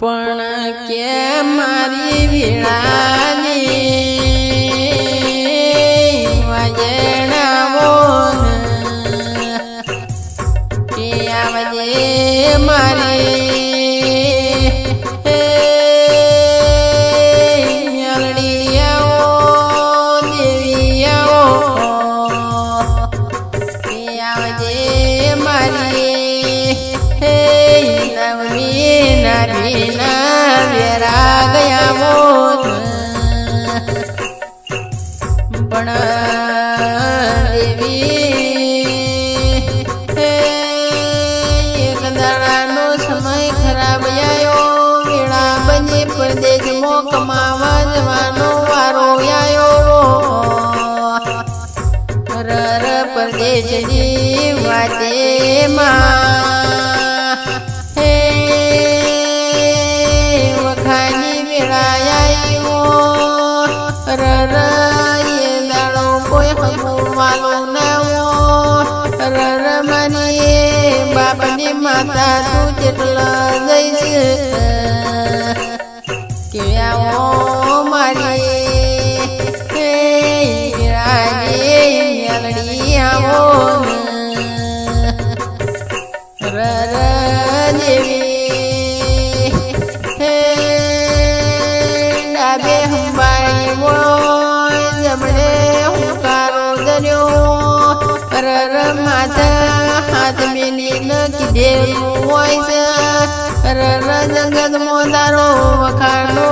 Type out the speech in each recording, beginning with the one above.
પણ કે મારી વીણાની વેરા ગયા મોત. પણ દેવી એક દાડાનો સમય ખરાબ આવ્યો વેળા બની પરદેશમાં કમાવા જવાનો વારો આવ્યો રર પરદેશની વાતે માં રર એ દાડો કોઈ હમવાલો નવો રર મને બાપની માતા તું જેટલા જઈશ કે આવો મારી માથા હાથ મેલી લખી દેવું હોય છે. રર જગત મોદારો વખાણો.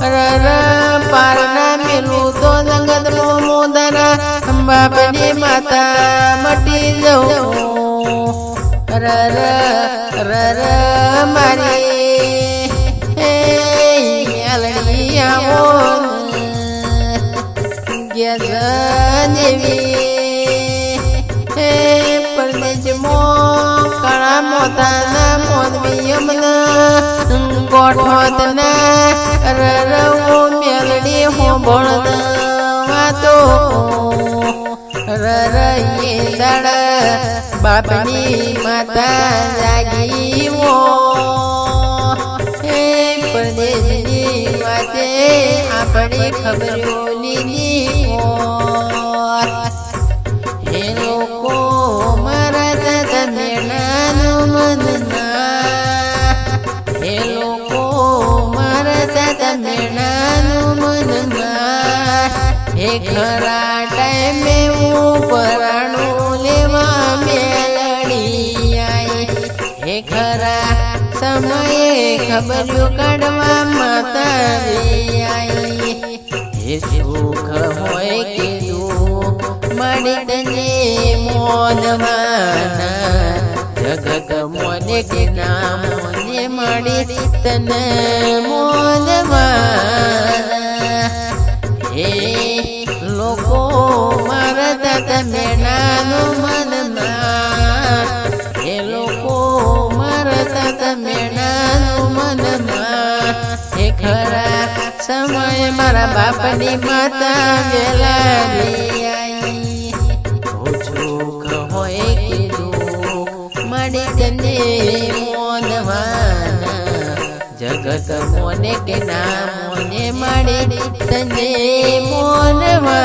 રર પારના મેલું તો જગત મો મોદારા બાપની માતા મટી જવું. રર રર મારી. હે મેલડી આવો. ગેસ દેવી મોતાના મોદવી અમના ગોઠવતના રરવો મેલડી હોંભળ વાતો. રરયે દડ બાપની માતા જાગી વો હે પરદેશની વાતે આપણે ખબરો લીધી હે ખરા ટાઈમે હું પરાણું લેવા મેલડી હે ખરા સમયે ખબરો કાઢવા માતા આઈ. હે સુખ હોય તને મોનવાના જગત કે નામ મોને મળી તને મોનવાના મારા દાદા મનમાં એ લોકો માર દાદા મેણાનું મનમાં એ ખરા સમય મારા બાપની માતા ગેલા આઈ. ઓછું હોય કે દુઃખ મળી તને મોનવાના. જગત મોને કે ના મોને મળી તને મોનવાના.